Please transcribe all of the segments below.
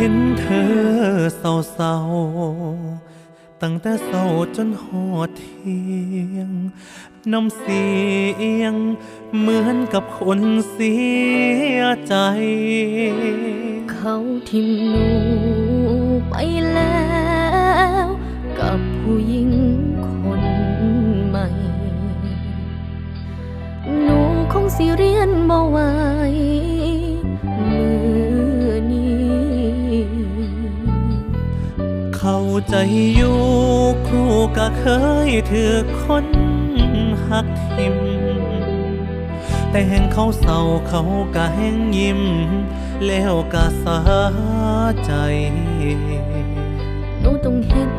เห็นเธอเศร้าๆตั้งแต่เศร้าจนหอดเที่ยง น้ำเสียง เหมือนกับคนเสียใจ เขาทิมหนูไป ใจอยู่ครูก็เคยถือคนหักทิม แต่แห่งเขาเศร้าเขาก็แห่งยิ้ม แล้วก็สาใจหนูต้องเห็น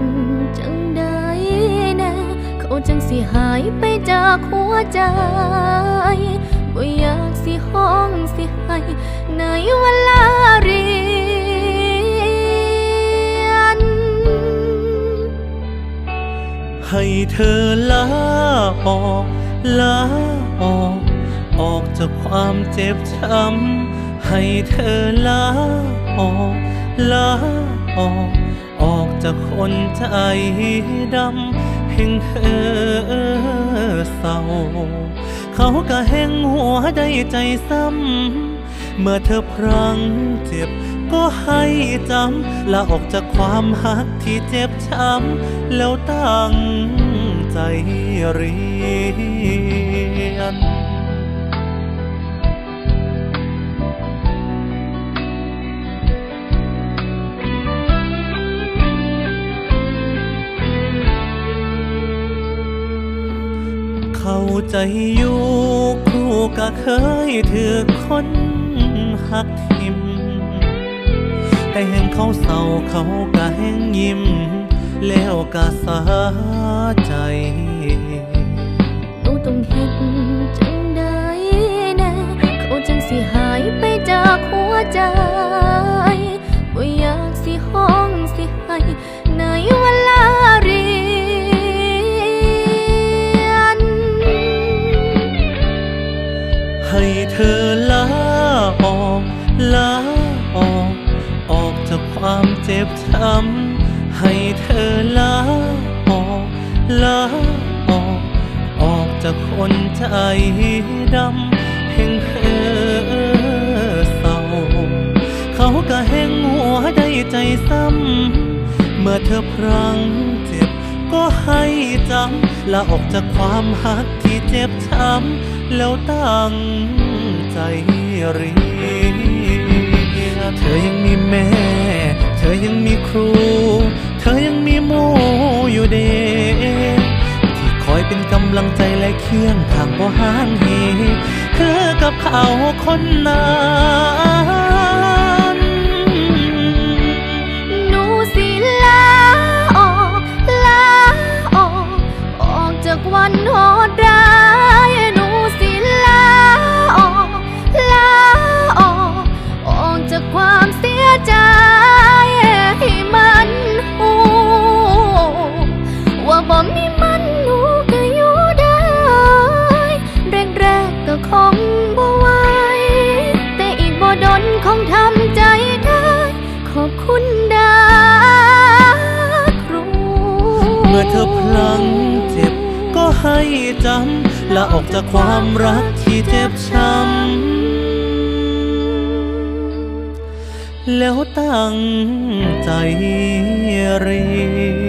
จังใดแน่เขาจังสิหายไปจากหัวใจ ให้เธอลาออกลาออก ออกจากความเจ็บช้ำให้เธอลาออกลาออก ออกจากคนใจดำแห่งเธอเศร้า เขาก็แห่งหัวได้ใจซ้ำเมื่อเธอพรังเจ็บ ก็ให้จำลาออกจากความหักที่เจ็บช้ำแล้วตั้งใจเรียนเข้าใจอยู่ครูก็เคยถือคนหักทิม แต่แห่งเขาเศร้าเขาก็แห่งยิ้ม แล้วก็สาใจหนูต้องเห็นจังใดแน่เขาจังสิหายไปจากหัวใจบ่อยากสิห้องสิให้ในเวลาเรียน ให้เธอลาออกลา ความเจ็บช้ำให้เธอลาออกลาออกออกจากคนใจดำแห่งเธอเศร้า เขาก็แห่งหัวได้ใจซ้ำ เมื่อเธอพรังเจ็บก็ให้จำลาออกจากความหักที่เจ็บช้ำ แล้วตั้งใจเรีย ลังใจและเคียงข้างบ่ห่างเหคือกับเขาคนนั้น งเจ็บ ก็ให้จำละออกจากความรักที่เจ็บช้ำแล้วตั้งใจเรียน